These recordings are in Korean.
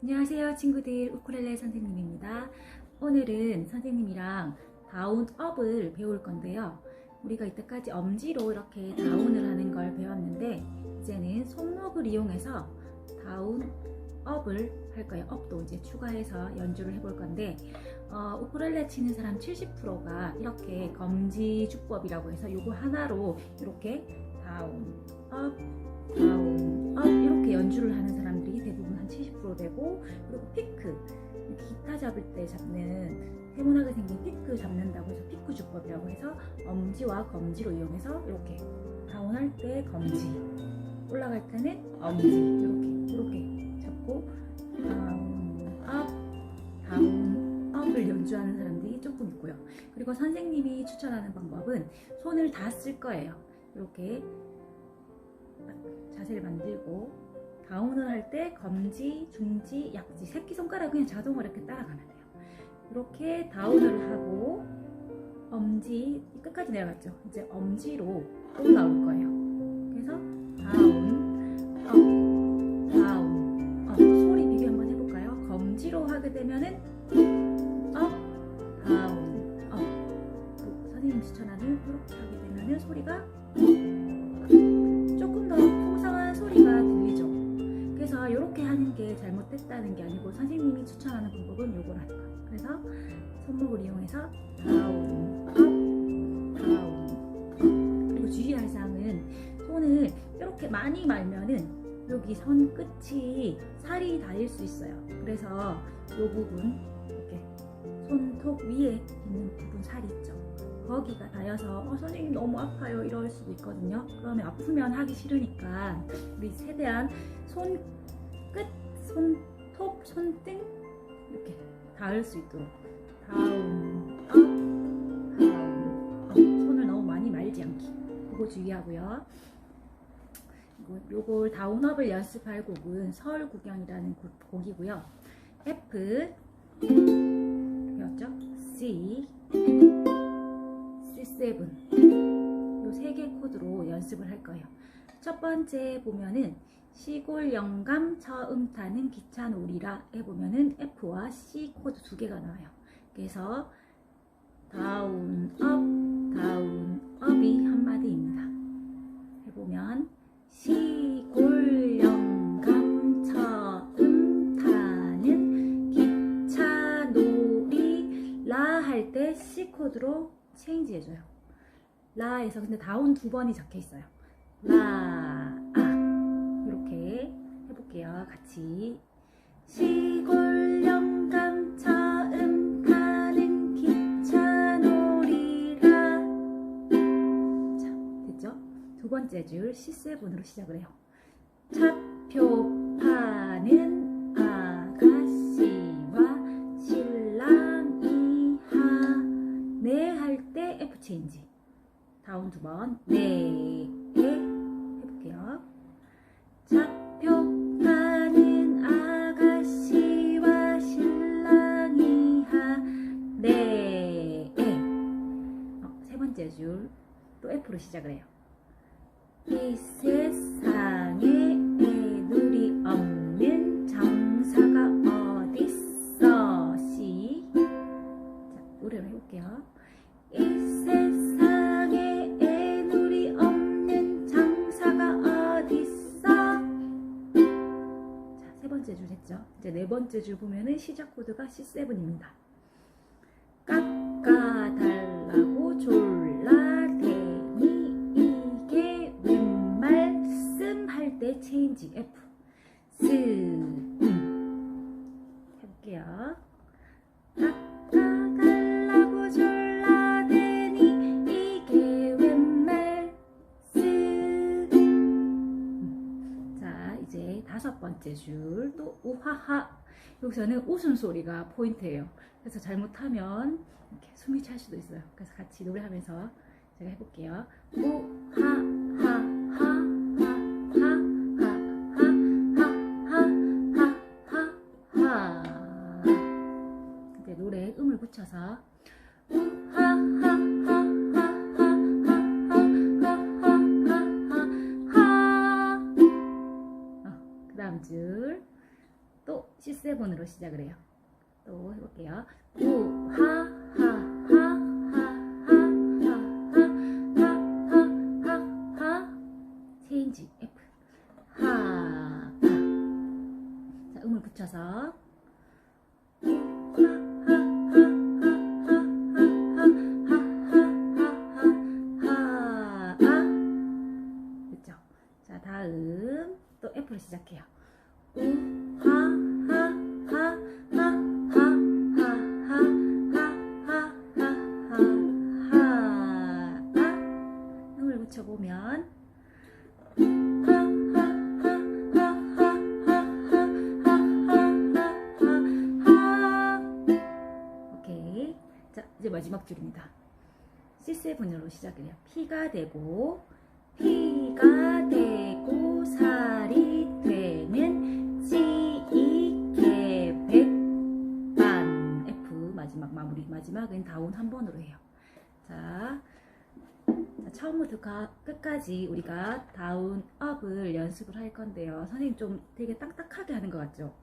안녕하세요 친구들. 우쿨렐레 선생님입니다. 오늘은 선생님이랑 다운업을 배울 건데요. 우리가 이때까지 엄지로 이렇게 다운을 하는 걸 배웠는데 이제는 손목을 이용해서 다운업을 할 거예요. 업도 이제 추가해서 연주를 해볼 건데 어, 우쿨렐레 치는 사람 70%가 이렇게 검지주법이라고 해서 이거 하나로 이렇게 다운업 다운, 업 50% 되고 그리고 피크. 기타 잡을 때 잡는 세모나게 생긴 피크 잡는다고 해서 피크 주법이라고 해서 엄지와 검지로 이용해서 이렇게 다운할 때 검지 올라갈 때는 엄지. 이렇게 이렇게 잡고 다운 업 다운 업을 연주하는 사람들이 조금 있고요. 그리고 선생님이 추천하는 방법은 손을 다 쓸 거예요. 이렇게 자세를 만들고 다운을 할 때 검지, 중지, 약지 새끼손가락 그냥 자동으로 이렇게 따라가면 돼요. 이렇게 다운을 하고 엄지 끝까지 내려갔죠. 이제 엄지로 또 나올 거예요. 그래서 다운, 업, 다운, 업 소리 비교 한번 해볼까요? 검지로 하게 되면은 업, 다운, 업또 선생님 추천하는 이렇게 하게 되면은 소리가 조금 더 이렇게 하는 게 잘못됐다는 게 아니고 선생님이 추천하는 방법은 하는 거예요. 그래서 손목을 이용해서 다운, 업, 다운, 업. 그리고 주의할 사항은 손을 이렇게 많이 말면은 여기 손 끝이 살이 닿을 수 있어요. 그래서 이 부분 이렇게 손톱 위에 있는 부분 살이 있죠. 거기가 닿여서 어, 선생님 너무 아파요 이럴 수도 있거든요. 그러면 아프면 하기 싫으니까 우리 최대한 손 끝, 손 톱, 손등 이렇게 닿을 수 있도록 다운, 업, 다운, 업. 손을 너무 많이 말지 않기. 그거 주의하고요. 요걸 다운업을 연습할 곡은 서울 구경이라는 곡- 곡이고요. F 배웠죠? C C7 요 세 개 코드로 연습을 할 거예요. 첫 번째 보면은 시골 영감 처음 타는 기차 놀이라 해보면은 F와 C 코드 두 개가 나와요. 그래서 다운 업 다운 업이 한 마디입니다. 해보면 시골 영감 처음 타는 기차 놀이 라 할 때 C 코드로 체인지 해줘요. 라에서 근데 다운 두 번이 적혀 있어요. 라, 아. 이렇게 해볼게요. 같이. 시골 영감 처음 타는 기차 놀이라. 자, 됐죠? 두 번째 줄 C7으로 시작을 해요. 차표 파는 아가씨와 신랑이 하네 할 때 F 체인지. 다운 두 번. 네. 줄. 또 F로 시작을 해요. 이 세상에 애들이 없는 장사가 어딨어 시. 자, 노래로 해볼게요. 이 세상에 애들이 없는 장사가 어딨어 자, 세 번째 줄 했죠. 이제 네 번째 줄 보면은 시작 코드가 C7입니다. 제줄, 또 우하하. 여기서는 웃음소리가 포인트예요. 그래서 잘못하면 이렇게 숨이 찰 수도 있어요. 그래서 같이 노래하면서 제가 해볼게요. 우하하하. 노래에 음을 붙여서 C7으로 시작을 해요. 또 해볼게요. 우, 하, 하, 하, 하, 하, 하, 하, 하, 하, 하, 하. 체인지 F. 하, 하. 자, 음을 붙여서. C7으로 시작을 해요. 피가 되고 피가 되고 살이 되는 C E 개 백반 F 마지막 마무리 마지막은 다운 한 번으로 해요. 자, 자 처음부터 가- 끝까지 우리가 다운 업을 연습을 할 건데요. 선생님 좀 되게 딱딱하게 하는 것 같죠?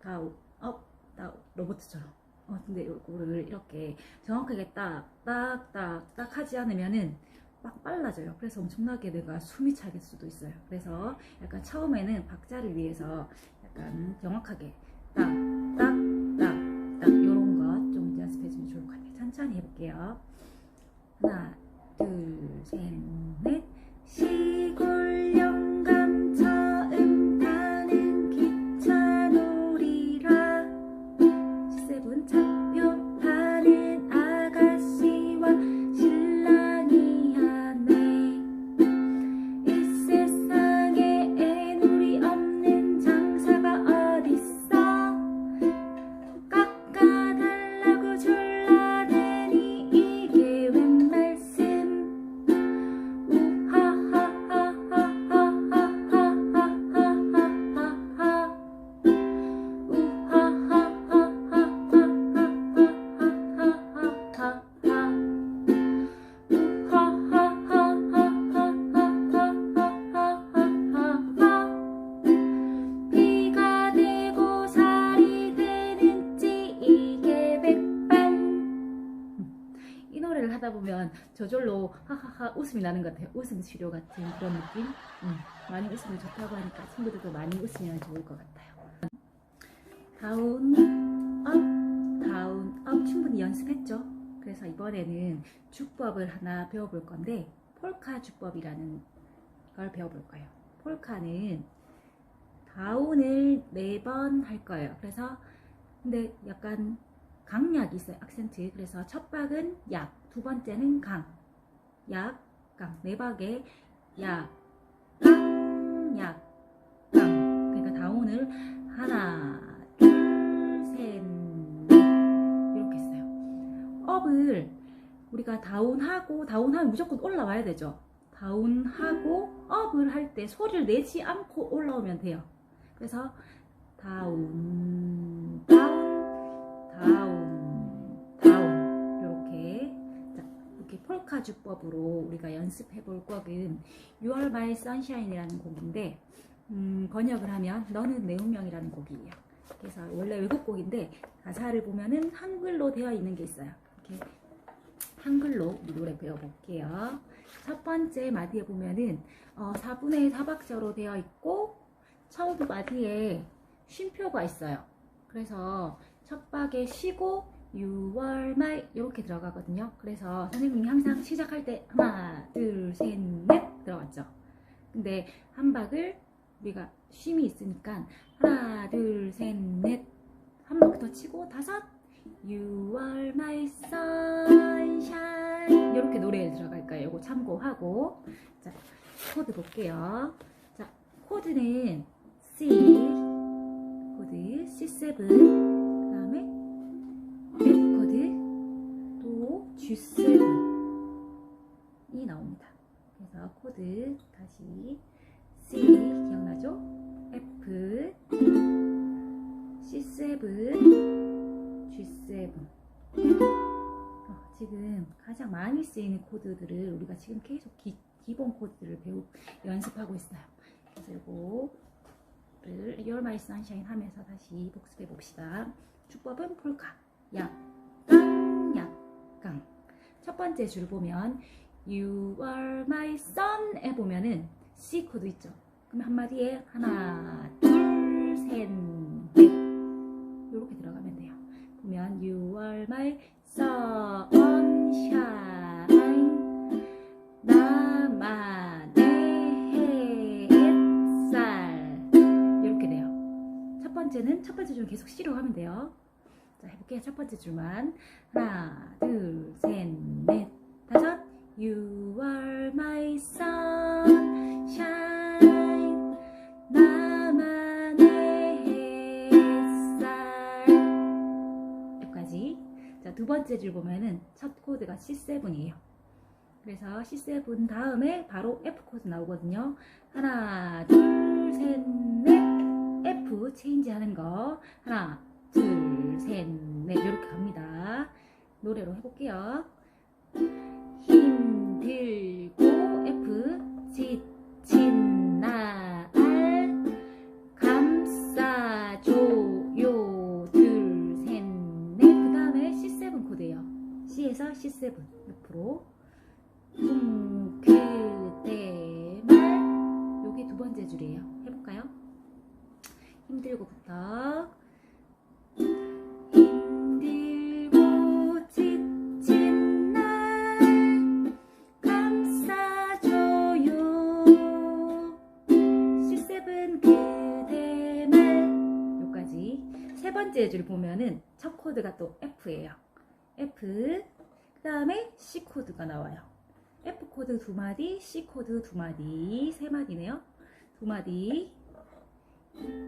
다운 업 다운 로봇처럼. 어, 근데 이거를 이렇게 정확하게 딱, 딱, 딱, 딱 하지 않으면은 막 빨라져요. 그래서 엄청나게 내가 숨이 차길 수도 있어요. 그래서 약간 처음에는 박자를 위해서 약간 정확하게 딱, 딱, 딱, 딱, 요런 것 좀 연습해주면 좋을 것 같아요. 천천히 해볼게요. 하나, 둘, 셋, 넷. 시 보면 저절로 하하하 웃음이 나는 것 같아요. 웃음 치료 같은 그런 느낌. 음, 많이 웃으면 좋다고 하니까 친구들도 많이 웃으면 좋을 것 같아요. 다운 업 다운 업 충분히 연습했죠. 그래서 이번에는 주법을 하나 배워볼 건데 폴카 주법이라는 걸 배워볼 거예요. 폴카는 다운을 네 번 할 거예요. 그래서 근데 약간 강약이 있어요. 악센트. 그래서 첫 박은 약, 두 번째는 강. 약, 강. 네 박에 약, 강, 약, 강. 그러니까 다운을 하나, 둘, 셋, 넷. 이렇게 했어요. 업을 우리가 다운하고, 다운하면 무조건 올라와야 되죠. 다운하고, 업을 할 때 소리를 내지 않고 올라오면 돼요. 그래서 다운, 다운, 다운, 이렇게 자, 이렇게 폴카 주법으로 우리가 연습해 볼 곡은 6월 말 선샤인이라는 곡인데 음, 번역을 하면 너는 내 운명이라는 곡이에요. 그래서 원래 외국 곡인데 가사를 보면은 한글로 되어 있는 게 있어요. 이렇게 한글로 노래 배워볼게요. 첫 번째 마디에 보면은 어, 4분의 4박자로 되어 있고 처음 마디에 쉼표가 있어요. 그래서 첫 박에 쉬고 6월 말 이렇게 들어가거든요. 그래서 선생님이 항상 시작할 때 하나, 둘, 셋, 넷 들어갔죠. 근데 한 박을 우리가 쉼이 있으니까 하나, 둘, 셋, 넷 한 박 더 치고 다섯 6월 말 선샤인 이렇게 노래에 들어갈 거예요. 이거 참고하고 자 코드 볼게요. 자 코드는 C 코드 C7 G7이 나옵니다. 그래서 코드 다시 C 기억나죠? F C7 G7 어, 지금 가장 많이 쓰이는 코드들을 우리가 지금 계속 기, 기본 코드를 배우 연습하고 있어요. 그래서 이거 이거를 You're My Sunshine 하면서 다시 복습해 봅시다. 주법은 폴카, 약강. 첫 번째 줄 보면 You are my sun에 보면은 C 코드 있죠. 그럼 한마디에 하나, 둘, 셋, 넷 이렇게 들어가면 돼요. 보면 You are my sunshine 나만의 햇살 이렇게 돼요. 첫 번째는 첫 번째 줄 계속 C로 하면 돼요. 자 해볼게요. 첫 번째 줄만 하나, 둘, 셋, 넷, 다섯. You are my sunshine 나만의 햇살 여기까지. 자, 두 번째 줄 보면은 첫 코드가 C7이에요. 그래서 C7 다음에 바로 F 코드 나오거든요. 하나, 둘, 셋, 넷. F 체인지 하는 거. 하나, 둘, 셋, 넷. 이렇게 갑니다. 노래로 해볼게요. 힘들고 F 지친 날 감싸줘요 둘 셋 넷 그 다음에 C7 코드예요 C에서 C7 옆으로 음, 그대 말 여기 두 번째 줄이에요 해볼까요? 힘들고부터 코드가 또 F예요. F 그 다음에 C 코드가 나와요. F 코드 두 마디 C 코드 두 마디 세 마디네요. 두 마디.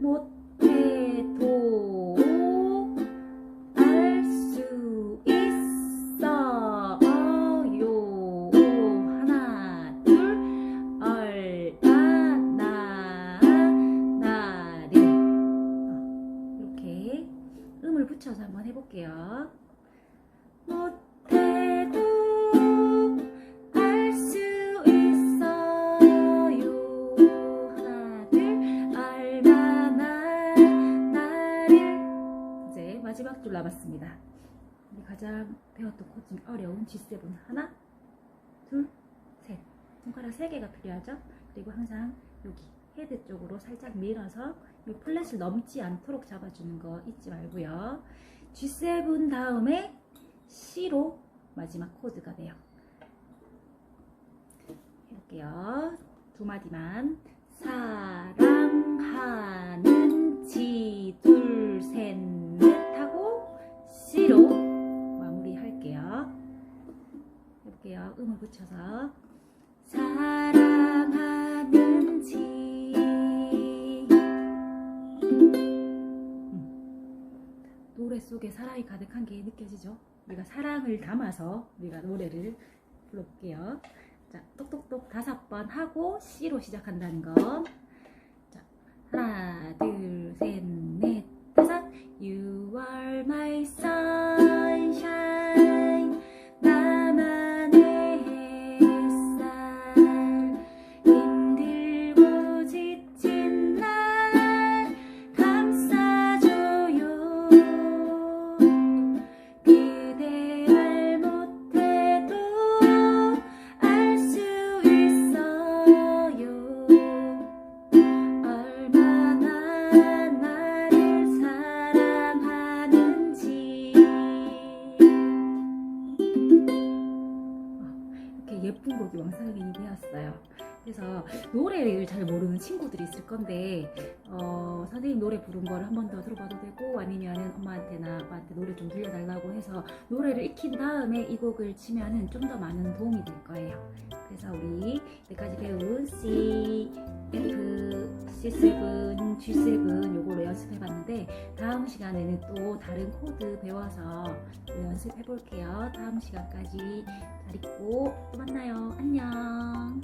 못해도 해볼게요. 못해도 알 수 있어요. 하나 둘 얼마나 나를. 이제 마지막 줄 남았습니다. 가장 배웠던 코드 중 어려운 G7 하나 둘 셋. 손가락 3개가 필요하죠? 그리고 항상 여기 헤드 쪽으로 살짝 밀어서 이 플랫을 넘지 않도록 잡아주는 거 잊지 말고요 G7 다음에 C로 마지막 코드가 돼요. 해볼게요. 두 마디만. 사랑하는지 둘셋 넷 하고 C로 마무리할게요. 해볼게요. 음을 붙여서. 사랑하는지 노래 속에 사랑이 가득한 게 느껴지죠? 우리가 사랑을 담아서 우리가 노래를 불러볼게요. 자, 똑똑똑 다섯 번 하고 C로 시작한다는 거. 자, 하나, 둘, 셋, 넷, 다섯. You are my sunshine. 친구들이 있을 건데 어, 선생님 노래 부른 거를 한 번 더 들어봐도 되고 아니면은 엄마한테나 아빠한테 노래 좀 들려달라고 해서 노래를 익힌 다음에 이 곡을 치면은 좀 더 많은 도움이 될 거예요. 그래서 우리 여기까지 배운 C, F, C7, G7 요거로 연습해봤는데 다음 시간에는 또 다른 코드 배워서 또 연습해볼게요. 다음 시간까지 잘 있고 또 만나요. 안녕.